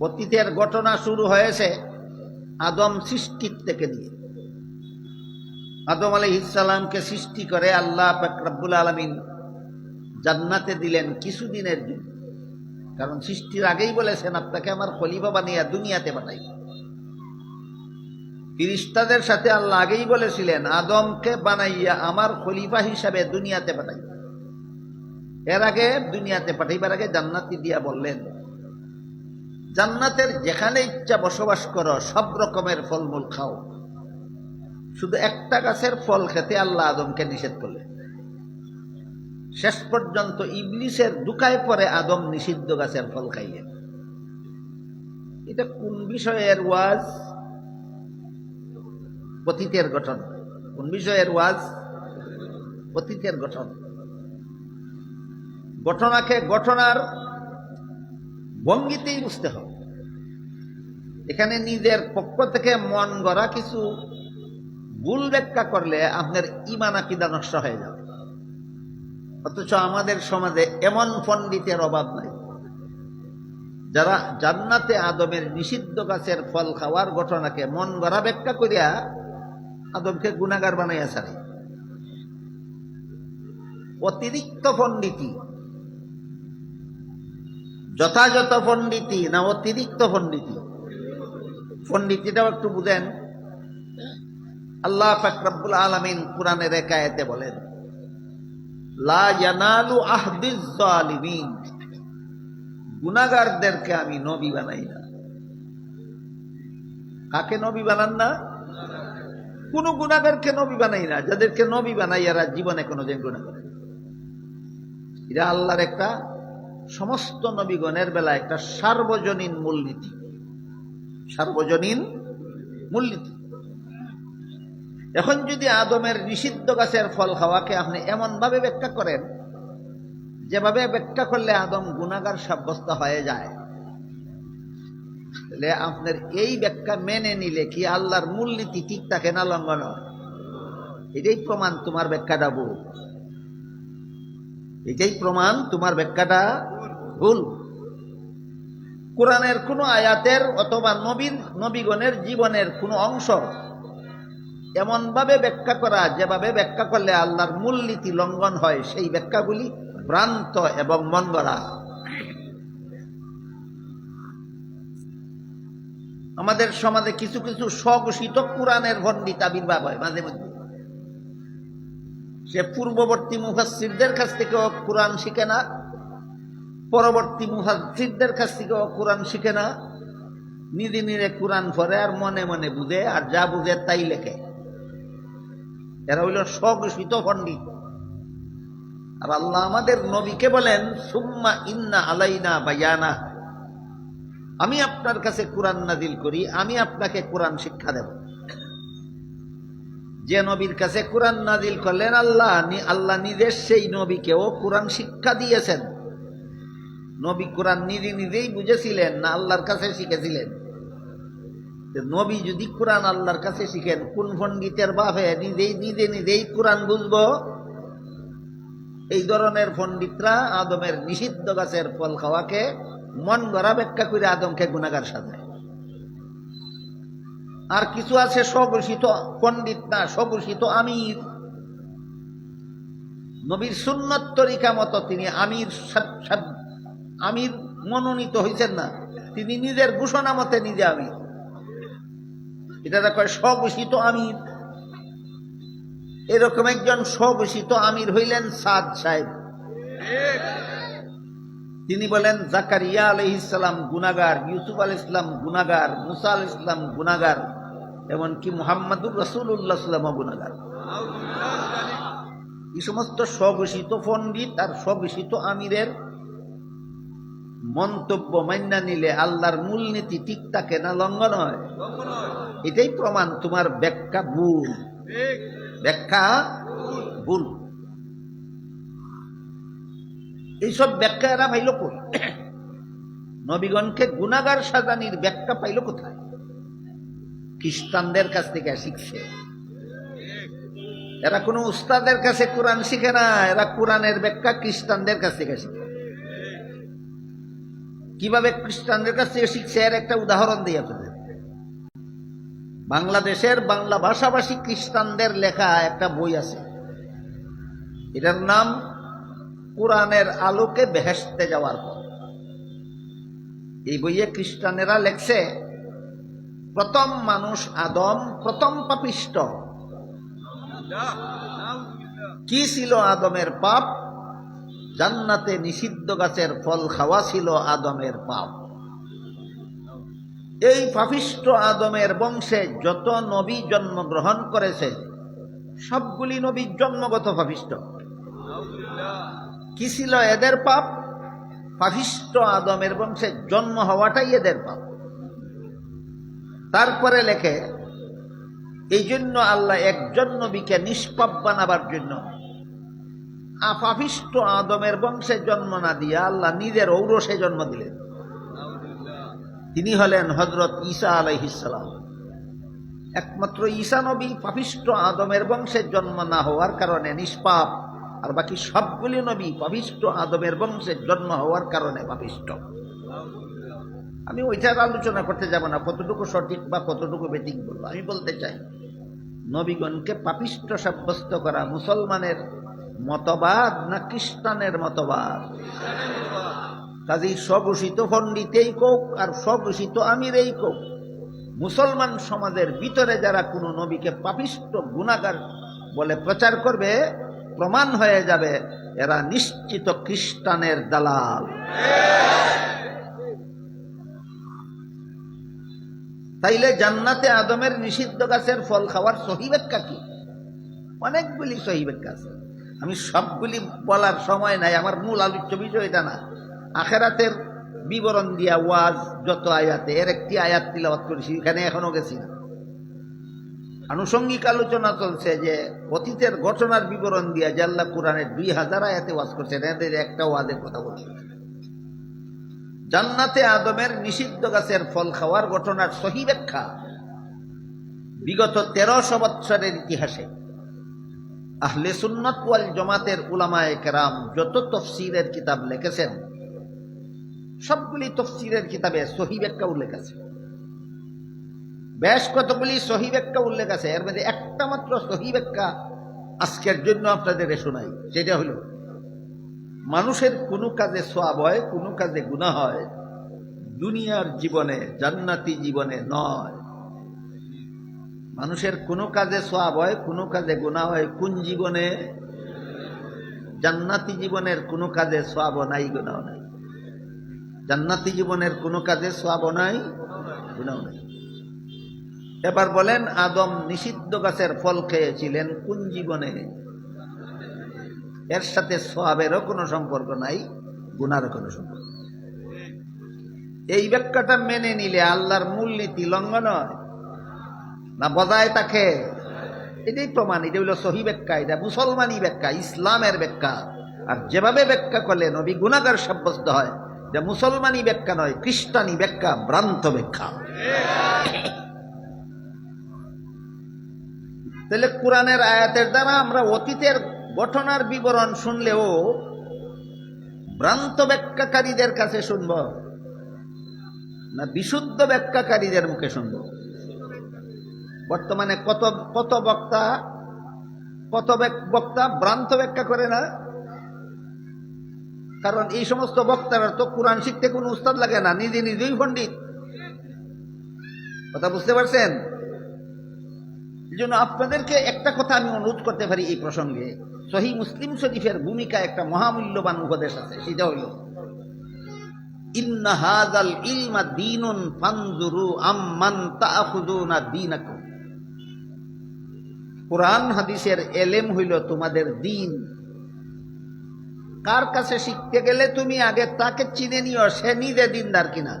অতীতের ঘটনা শুরু হয়েছে আদম সৃষ্টির থেকে দিয়ে। আদম আলহিসাল্লামকে সৃষ্টি করে আল্লাহ ফাকরাবুল আলমিন জান্নাতে দিলেন কিছুদিনের জন্য। কারণ সৃষ্টির আগেই বলেছেন, আপনাকে আমার খলিফা বানিয়ে দুনিয়াতে পাঠাই। ফিরিস্তাদের সাথে আল্লাহ আগেই বলেছিলেন, আদমকে বানাইয়া আমার খলিফা হিসাবে দুনিয়াতে পাঠাই। এর আগে দুনিয়াতে পাঠাইবার আগে জান্নাতি দিয়া বললেন জান্নাতের যেখানে ইচ্ছা বসবাস করো, সব রকমের ফলমূল খাও। শুধু একটা গাছের ফল খেতে আল্লাহ আদমকে নিষেধ করলেন। শেষ পর্যন্ত ইবলিসের দুকায় পরে আদম নিষিদ্ধ গাছের ফল খাইলেন। এটা কোন বিষয়ের ওয়াজ? অতীতের গঠন। কোন বিষয়ের ওয়াজ? অতীতের গঠন। ঘটনাকে ঘটনার ভঙ্গিতেই বুঝতে হবে। এখানে নিজের পক্ষ থেকে মন গড়া কিছু ভুল ব্যাখ্যা করলে আপনার ইমান আকিদা নষ্ট হয়ে যাবে। অথচ আমাদের সমাজে এমন পণ্ডিতের অভাব নাই। যারা জান্নাতে আদমের নিষিদ্ধ গাছের ফল খাওয়ার ঘটনাকে মন গড়া ব্যাখ্যা করিয়া আদমকে গুণাগার বানাইয়া ছাড়ে। অতিরিক্ত পণ্ডিতি যথাযথ পণ্ডিতি না অতিরিক্ত পণ্ডিতি পণ্ডিতিটাও একটু বুঝেন, আল্লাহ ফাকরাবুল আলমিন কোরআনের একায়েতে বলেন গুনাগারদেরকে আমি নবী বানাই না। কাকে নবী বানান না? কোন গুণাগারকে নবী বানাই না, যাদেরকে নবী বানাই এরা জীবনে কোনো দিন গুণা করে। এটা আল্লাহর একটা সমস্ত নবীগণের বেলা একটা সার্বজনীন মূলনীতি। সার্বজনীন মূলনীতি। এখন যদি আদমের নিষিদ্ধ গাছের ফল খাওয়াকে আপনি এমনভাবে ব্যাখ্যা করেন, যেভাবে ব্যাখ্যা করলে আদম গুণাগার সাব্যস্ত হয়ে যায়, তাহলে আপনার এই ব্যাখ্যা মেনে নিলে কি আল্লাহর মূলনীতি ঠিক থাকে না লঙ্ঘন? এটাই প্রমাণ তোমার ব্যাখ্যাটা ভুল। এটাই প্রমাণ তোমার ব্যাখ্যাটা ভুল। কোরআনের কোনো আয়াতের অথবা নবীন, নবীগণের জীবনের কোনো অংশ এমনভাবে ব্যাখ্যা করা, যেভাবে ব্যাখ্যা করলে আল্লাহর মূলনীতি লঙ্ঘন হয়, সেই ব্যাখ্যাগুলি ভ্রান্ত এবং মনগড়া। আমাদের সমাজে কিছু কিছু স্বঘোষিত কোরআনের পণ্ডিত আবির্ভাব হয় মাঝে মধ্যে। সে পূর্ববর্তী মুফাসিরদের কাছ থেকেও কোরআন শিখে না পরবর্তী মুফাসিরদের কাছ থেকেও কোরআন শিখে না। নিজে নিজে কোরআন পড়ে আর মনে মনে বুঝে, আর যা বুঝে তাই লেখে। এরা হইল স্বঘোষিত পণ্ডিত। আর আল্লাহ আমাদের নবীকে বলেন, সুম্মা ইন্না আলাইনা বায়ানা। আমি আপনার কাছে কোরআন নাজিল করি, আমি আপনাকে কোরআন শিক্ষা দেব। যে নবীর কাছে কোরআন নাজিল করলেন আল্লাহ আল্লাহ নিজের সেই নবীকেও কোরআন শিক্ষা দিয়েছেন। নবী কোরআন নিজে নিজেই বুঝেছিলেন না আল্লাহর কাছে শিখেছিলেন? নবী যদি কোরআন আল্লাহর কাছে শিখেন, কোন পণ্ডিতের বাপে নিজেই নিজে নিজেই কোরআন বুঝব? এই ধরনের পণ্ডিতরা আদমের নিষিদ্ধ গাছের ফল খাওয়াকে, মন গড়া ব্যাখ্যা করে আদমকে গুণাগার সাজায়। আর কিছু আছে স্বঘোষিত, পণ্ডিত না, স্বঘোষিত আমির। নবীর সুন্নত তরিকা মতো তিনি আমির আমির মনোনীত হয়েছেন না। তিনি নিজের ঘোষণা মতে নিজে আমির এটা কয়, স্বঘোষিত আমির। এরকম একজন স্বঘোষিত আমির হইলেন সাদ সাহেব। তিনি বলেন, জাকারিয়া আলহিসাম গুনাগার ইউসুফ আল ইসলাম গুনাগার মুসা আল ইসলাম গুনাগার এমনকি মুহাম্মদুর রসুল্লাহ সাল্লামও গুনাগার এই সমস্ত স্বঘোষিত পণ্ডিত আর স্বঘোষিত আমিরের মন্তব্য মান্যা নিলে আল্লাহর মূলনীতি ঠিক থাকে না, লঙ্ঘন হয়? এটাই প্রমাণ তোমার ব্যাখ্যা ভুল। ব্যাখ্যা ভুল। এইসব ব্যাখ্যা এরা পাইল কই? নবীগণকে গুণাগার সাজানির ব্যাখ্যা পাইল কোথায়? খ্রিস্টানদের কাছ থেকে শিখছে। এরা কোনো উস্তাদের কাছে কোরআন শিখে না, এরা কোরআনের ব্যাখ্যা খ্রিস্টানদের কাছ থেকে শিখে। কীভাবে খ্রিস্টানদের কাছ থেকে শিখছে এর একটা উদাহরণ দিই আপনাদের। বাংলাদেশের বাংলা ভাষাভাষী খ্রিস্টানদের লেখা একটা বই আছে। এটার নাম কোরআনের আলোকে বেহেসতে যাওয়ার পর এই বইয়ে খ্রিস্টানেরা লেখছে, প্রথম মানুষ আদম, প্রথম পাপিষ্ট। কি ছিল আদমের পাপ? জান্নাতে নিষিদ্ধ গাছের ফল খাওয়া ছিল আদমের পাপ। এই পাপিষ্ট আদমের বংশে যত নবী জন্মগ্রহণ করেছে, সবগুলি নবী জন্মগত পাপিষ্ট কি ছিল এদের পাপ? পাপিষ্ট আদমের বংশে জন্ম হওয়াটাই এদের পাপ। তারপরে লেখে এই জন্য আল্লাহ একজন নবীকে নিষ্পাপ বানাবার জন্য আপাভিষ্ট আদমের বংশে জন্ম না দিয়ে আল্লাহ নিজের ঔরসে জন্ম দিলেন। তিনি হলেন হজরত ঈসা আলাইহিসালাম একমাত্র ঈসা নবী পাপিষ্ট আদমের বংশে জন্ম না হওয়ার কারণে নিষ্পাপ, আর বাকি সবগুলি নবী পাপিষ্ট আদমের বংশে জন্ম হওয়ার কারণে পাপিষ্ট আমি ওইটার আলোচনা করতে যাব না, কতটুকু সঠিক বা কতটুকু বেটিক বলব আমি বলতে চাই, নবীগণকে পাপিষ্ট সাব্যস্ত করা মুসলমানের মতবাদ না খ্রিস্টানের মতবাদ? কাজেই স্বঘোষিত পণ্ডিতেই কোক আর স্বঘোষিত আমিরেই কোক। মুসলমান সমাজের ভিতরে যারা কোনো নবীকে পাপিষ্ট, গুণাগার বলে প্রচার করবে, প্রমাণ হয়ে যাবে, এরা নিশ্চিত খ্রিস্টানের দালাল। তাইলে জান্নাতে আদমের নিষিদ্ধ গাছের ফল খাওয়ার সহি ব্যাখ্যা কি? অনেকগুলি সহি ব্যাখ্যা আছে। আমি সবগুলি বলার সময় নাই, আমার মূল আলোচ্য বিষয় এটা না। আখেরাতের বিবরণ দিয়া ওয়াজ, যত আয়াতে, এর একটি আয়াত তিলাবাত করেছি, এখানে এখনও গেছি না। আনুষঙ্গিক আলোচনা চলছে যে, অতীতের ঘটনার বিবরণ দিয়া জাল্লা কোরআনের দুই হাজার আয়াতে ওয়াজ করছেন এদের একটা ওয়াজের কথা বলছে জান্নাতে আদমের নিষিদ্ধ গাছের ফল খাওয়ার ঘটনার সহি ব্যাখ্যা বিগত তেরোশো বৎসরের ইতিহাসে। আহলে সুন্নত ওয়াল জমাতের উলামায়ে কেরাম যত তফসিরের কিতাব লিখেছেন, সবগুলি তফসিরের কিতাবে সহি ব্যাখ্যা উল্লেখ আছে। বেশ কতগুলি সহি ব্যাখ্যা উল্লেখ আছে, এর মধ্যে একটা মাত্র সহি ব্যাখ্যা আজকের জন্য আপনাদের শোনাই, সেটা হলো, মানুষের কোনো কাজে সোয়াব হয়, কোনো কাজে গুণা হয়, দুনিয়ার জীবনে, জান্নাতি জীবনে নয়। মানুষের কোনো কাজে সোয়াব হয়, কোনো কাজে গুণা হয়, কোন জীবনে? জান্নাতি জীবনের কোনো কাজে সোয়াব নাই গুণাও নাই। জান্নাতি জীবনের কোনো কাজে সোয়াব নাই গুণাও নাই। এবার বলেন, আদম নিষিদ্ধ গাছের ফল খেয়েছিলেন কোন জীবনে? এর সাথে সোয়াবেরও কোনো সম্পর্ক নাই গুনারও কোনো সম্পর্ক এই ব্যাখ্যাটা মেনে নিলে আল্লাহর মূলনীতি লঙ্ঘন হয়। না, বজায় তাকে এটাই প্রমাণ, এটা হইল সহি ব্যাখ্যা, এটা মুসলমানি ব্যাখ্যা, ইসলামের ব্যাখ্যা। আর যেভাবে ব্যাখ্যা করলে নবী গুণাগার সাব্যস্ত হয় যে মুসলমানি ব্যাখ্যা নয় খ্রিস্টানি ব্যাখ্যা, ভ্রান্ত ব্যাখ্যা। তাহলে কোরআনের আয়াতের দ্বারা আমরা অতীতের ঘটনার বিবরণ শুনলেও ভ্রান্ত ব্যাখ্যাকারীদের কাছে শুনব না, বিশুদ্ধ ব্যাখ্যাকারীদের মুখে শুনব? বর্তমানে কত কত বক্তা কত বক্তা ভ্রান্ত ব্যাখ্যা করে না? কারণ এই সমস্ত বক্তারা তো কোরআন শিখতে কোনো উস্তাদ লাগে না, নিজে নিজেই পণ্ডিত। কথা বুঝতে পারছেন? এই জন্য আপনাদেরকে একটা কথা আমি অনুরোধ করতে পারি এই প্রসঙ্গে। সহি মুসলিম শরীফের ভূমিকা একটা মহামূল্যবান উপদেশ আছে, সেটা হইল, ইন্না হাযাল ইলমা দীনুন ফানজুরু আম্মান তাআখুযুনা দীনাকুম। কোরআন হাদিসের এলেম হইল তোমাদের দিন। কার কাছে শিখতে গেলে তুমি আগে তাকে চিনে নিও, সে নিজে দিনদার কিনা?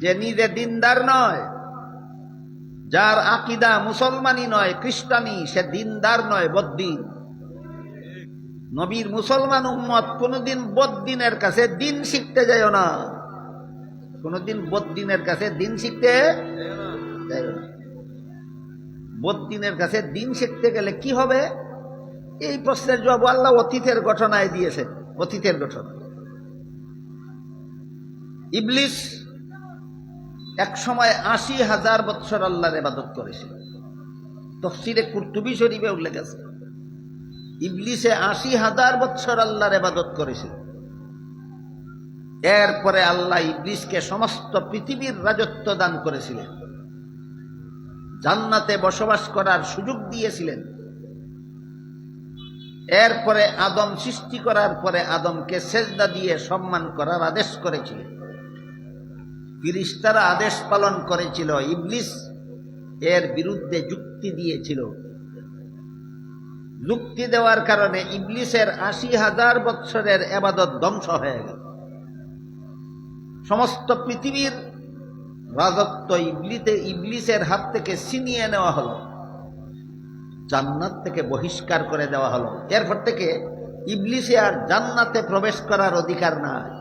যে নিজে দিনদার নয়, যার আকিদা মুসলমানি নয় খ্রিস্টানি সে দিনদার নয়, বদ্দিন। নবীর মুসলমান উম্মত কোনোদিন বদ্দিনের কাছে দিন শিখতে যায় না। কোনোদিন বদ্দিনের কাছে দিন শিখতে যায় না। বদ্দিনের কাছে দিন শিখতে গেলে কি হবে? এই প্রশ্নের জবাব আল্লাহ অতীতের ঘটনায় দিয়েছে অতীতের ঘটনা। ইবলিস এক সময় আশি হাজার বৎসর আল্লাহর এবাদত করেছিল তফসিরে কুর্তুবি শরীফে উল্লেখ আছে। ইবলিসে আশি হাজার বৎসর আল্লাহর এবাদত করেছিল এরপরে আল্লাহ ইবলিসকে সমস্ত পৃথিবীর রাজত্ব দান করেছিলেন। জান্নাতে বসবাস করার সুযোগ দিয়েছিলেন। এরপরে আদম সৃষ্টি করার পরে আদমকে সেজদা দিয়ে সম্মান করার আদেশ করেছিলেন। ফিরিস্তারা আদেশ পালন করেছিল, ইবলিস এর বিরুদ্ধে যুক্তি দিয়েছিল। যুক্তি দেওয়ার কারণে ইবলিসের আশি হাজার বৎসরের এবাদত ধ্বংস হয়ে গেল। সমস্ত পৃথিবীর রাজত্ব ইবলিতে, ইবলিসের হাত থেকে ছিনিয়ে নেওয়া হলো। জান্নাত থেকে বহিষ্কার করে দেওয়া হলো। এরপর থেকে ইবলিসে আর জান্নাতে প্রবেশ করার অধিকার নাই।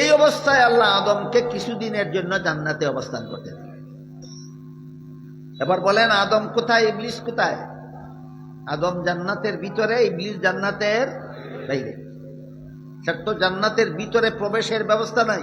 এই অবস্থায় আল্লাহ আদমকে কিছুদিনের জন্য জান্নাতে অবস্থান করতে দিলেন। এবার বলেন, আদম কোথায়, ইবলিস কোথায়? আদম জান্নাতের ভিতরে, ইবলিস জান্নাতের বাইরে। স্যার তো জান্নাতের ভিতরে প্রবেশের ব্যবস্থা নাই।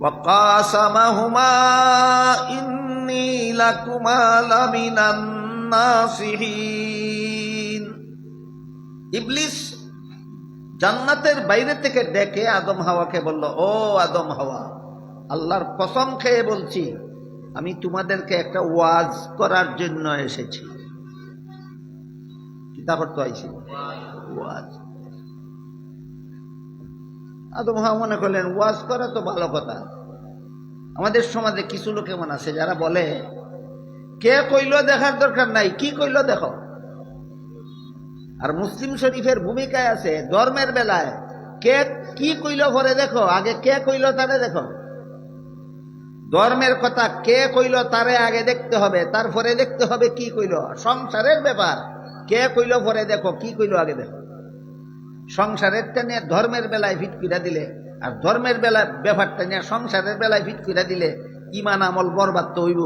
وقاسمهما إني لكما لمن الناصحين ইবলিস জান্নাতের বাইরে থেকে ডেকে আদম হাওয়াকে বলল ও আদম হাওয়া আল্লাহর কসম খেয়ে বলছি আমি তোমাদেরকে একটা ওয়াজ করার জন্য এসেছি কিতা করতে আইছি ওয়াজ হাওয়া মনে করলেন, ওয়াজ করা তো ভালো কথা। আমাদের সমাজে কিছু লোক এমন আছে যারা বলে, কে কইল দেখার দরকার নাই, কি কইল দেখো? আর মুসলিম শরীফের ভূমিকায় আছে, ধর্মের বেলায়, কে কি কইল পরে দেখো, আগে কে কইল তারে দেখো। ধর্মের কথা, কে কইল তারে আগে দেখতে হবে, তারপরে দেখতে হবে কি কইল। সংসারের ব্যাপার, কে কইল পরে দেখো, কি কইল আগে দেখো? সংসারেরটা টেনে ধর্মের বেলায় ফিট করে দিলে, আর ধর্মের বেলায় ব্যাপারটা নিয়ে সংসারের বেলায় ফিট করে দিলে ইমান আমল বরবাদ তো হইব।